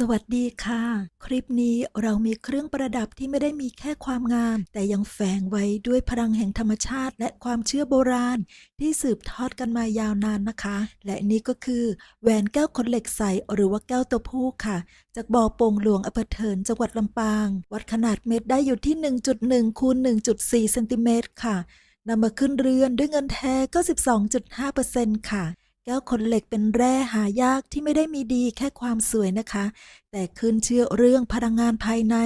สวัสดีค่ะ คลิปนี้เรามีเครื่องประดับที่ไม่ได้มีแค่ความงาม แต่ยังแฝงไว้ด้วยพลังแห่งธรรมชาติ และความเชื่อโบราณ ที่สืบทอดกันมายาวนานนะคะ และนี่ก็คือแหวนแก้วขนเหล็กใสหรือว่าแก้วตัวผู้ค่ะ จากบ่อโป่งหลวงอำเภอเถินจังหวัดลำปาง วัดขนาดเม็ดได้อยู่ที่ 1.1คูณ1.4เซนติเมตรค่ะนำมาขึ้นเรือนด้วยเงินแท้ก็12.5%ค่ะ แก้วขนเหล็กเป็นแร่หายากที่ไม่ได้มีดีแค่ความสวยนะคะ แต่ขึ้นเชื่อเรื่องพลังงานภายใน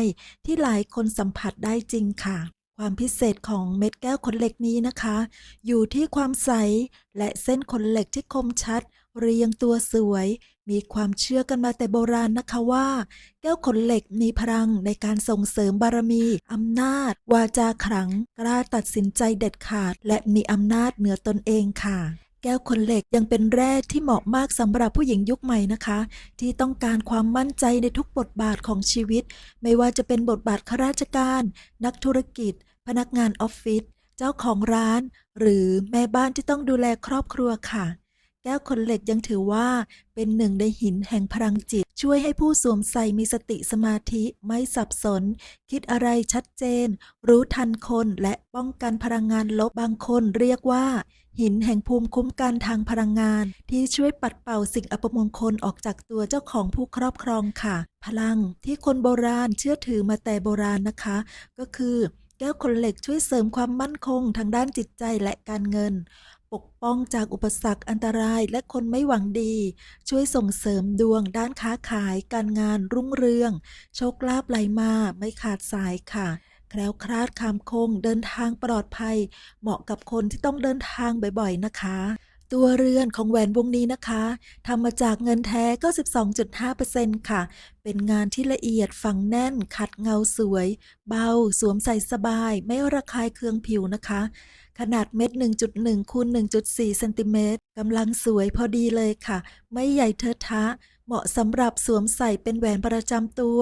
ที่หลายคนสัมผัสได้จริงค่ะ ความพิเศษของเม็ดแก้วขนเหล็กนี้นะคะ อยู่ที่ความใสและเส้นขนเหล็กที่คมชัด เรียงตัวสวย มีความเชื่อกันมาแต่โบราณนะคะว่า แก้วขนเหล็กมีพลังในการส่งเสริมบารมีอำนาจ วาจาขลัง กล้าตัดสินใจเด็ดขาด และมีอำนาจเหนือตนเองค่ะ แก้วขนเหล็กยังเป็นแร่ที่เหมาะมากสำหรับผู้หญิงยุคใหม่นะคะ ที่ต้องการความมั่นใจในทุกบทบาทของชีวิต ไม่ว่าจะเป็นบทบาทข้าราชการ นักธุรกิจ พนักงานออฟฟิศเจ้าของร้าน หรือแม่บ้านที่ต้องดูแลครอบครัวค่ะ แก้วขนเหล็กยังถือว่าเป็นหนึ่งในหินแห่งพลังจิต ช่วยให้ผู้สวมใส่มีสติสมาธิไม่สับสน คิดอะไรชัดเจน รู้ทันคนและป้องกันพลังงานลบบางคนเรียกว่า หินแห่งภูมิคุ้มกันทางพลังงาน ที่ช่วยปัดเป่าสิ่งอัปมงคลออกจากตัวเจ้าของผู้ครอบครองค่ะ พลังที่คนโบราณเชื่อถือมาแต่โบราณนะคะ ก็คือ แก้วขนเหล็กช่วยเสริมความมั่นคงทางด้านจิตใจและการเงิน ปกป้องจากอุปสรรคอันตรายและคนไม่หวังดี ช่วยส่งเสริมดวงด้านค้าขาย การงานรุ่งเรือง โชคลาภไหลมาไม่ขาดสายค่ะ แคล้วคลาดคามคงเดินทางปลอดภัย เหมาะกับคนที่ต้องเดินทางบ่อยๆนะคะ ตัวเรือนของแหวนวงนี้นะคะทำมาจากเงินแท้ก็12.5%ค่ะ เป็นงานที่ละเอียดฝังแน่น ขัดเงาสวย เบา สวมใส่สบาย ไม่ระคายเคืองผิวนะคะ ขนาดเม็ด 1.1คูณ1.4เซนติเมตรกำลังสวยพอดีเลยค่ะ ไม่ใหญ่เทอะทะ เหมาะสำหรับสวมใส่เป็นแหวนประจำตัว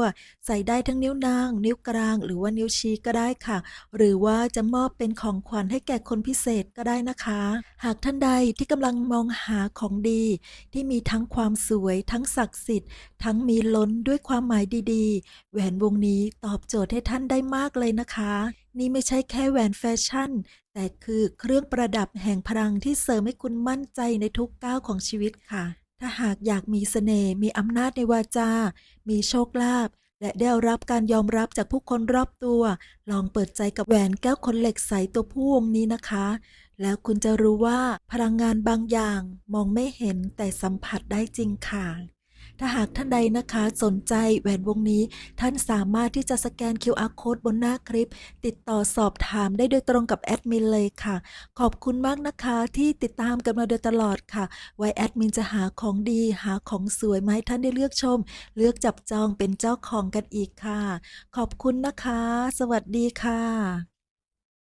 ใส่ได้ทั้งนิ้วนาง นิ้วกลาง หรือว่านิ้วชี้ก็ได้ค่ะ หรือว่าจะมอบเป็นของขวัญให้แก่คนพิเศษก็ได้นะคะ หากท่านใดที่กำลังมองหาของดี ที่มีทั้งความสวย ทั้งศักดิ์สิทธิ์ ทั้งมีล้นด้วยความหมายดีๆ แหวนวงนี้ตอบโจทย์ให้ท่านได้มากเลยนะคะ นี่ไม่ใช่แค่แหวนแฟชั่นแต่คือเครื่องประดับแห่งพลังที่เสริมให้คุณมั่นใจในทุกก้าวของชีวิตค่ะ ถ้าหากอยากมีเสน่ห์มีอำนาจในวาจา มีโชคลาภและได้รับการยอมรับจากผู้คนรอบตัว ลองเปิดใจกับแหวนแก้วขนเหล็กใสตัวผู้วงนี้นะคะ แล้วคุณจะรู้ว่าพลังงานบางอย่างมองไม่เห็นแต่สัมผัสได้จริงค่ะ ถ้าหากท่านใดนะคะสนใจแหวนวงนี้ ท่านสามารถที่จะสแกน QR code บนหน้าคลิป ติดต่อสอบถามได้โดยตรงกับแอดมินเลยค่ะ ขอบคุณมากนะคะที่ติดตามกันมาโดยตลอดค่ะ ไว้แอดมินจะหาของดีหาของสวยมาให้ท่านได้เลือกชม เลือกจับจองเป็นเจ้าของกันอีกค่ะ ขอบคุณนะคะ สวัสดีค่ะ